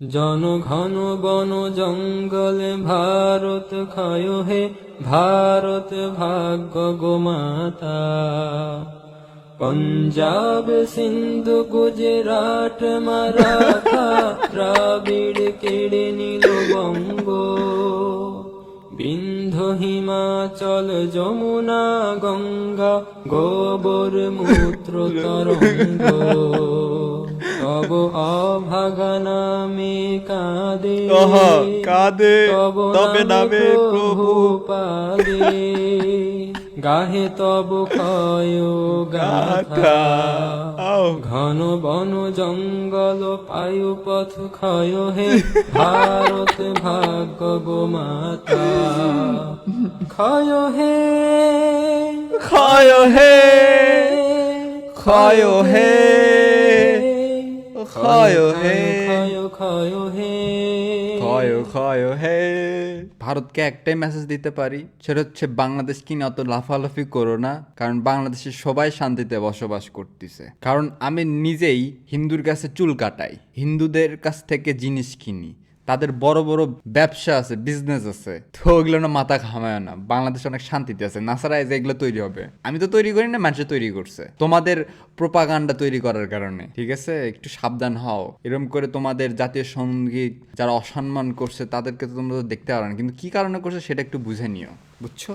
জন ঘন বন জঙ্গলে ভারত ক্ষয় হে ভারত ভাগ্য গোমাতা পঞ্জাব সিন্ধু গুজরাট মারাঠা দ্রাবিড় কেড়ে নিল বঙ্গ বিন্ধ হিমাচল যমুনা গঙ্গা গোবর মূত্র তরঙ্গ তব অভাগা নামে কাঁদে কাঁদে, তব নামে প্রভু পাদে। গাহে তব ক্ষয় গাথা। ঘন বন জঙ্গল পায়ু পথ ক্ষয় হে। ভারত ভাগ্য গোমাতা ক্ষয় হে। ক্ষয় হে। ক্ষয় হে। ক্ষয় হে ক্ষয় হে ক্ষয় হে ভারতকে একটাই মেসেজ দিতে পারি সেটা হচ্ছে বাংলাদেশ কিনে অত লাফালাফি করো না কারণ বাংলাদেশে সবাই শান্তিতে বসবাস করতেছে। কারণ আমি নিজেই হিন্দুর কাছে চুল কাটাই হিন্দুদের কাছ থেকে জিনিস কিনি। তাদের বড় বড় ব্যবসা আছে বিজনেস আছে। তো ওগুলো না মাথা ঘামায় না। বাংলাদেশ অনেক শান্তিতে আছে। নাসারা যে এগুলো তৈরি হবে। আমি তো তৈরি করি না, মানুষে তৈরি করছে। তোমাদের প্রোপাগান্ডা তৈরি করার কারণে। ঠিক আছে? একটু সাবধান হও। এরকম করে তোমাদের জাতীয় সংগীত যারা অসম্মান করছে, তাদেরকে তো তোমরা দেখতে পারো না। কিন্তু কি কারণে করছে সেটা একটু বুঝে নিও। বুঝছ?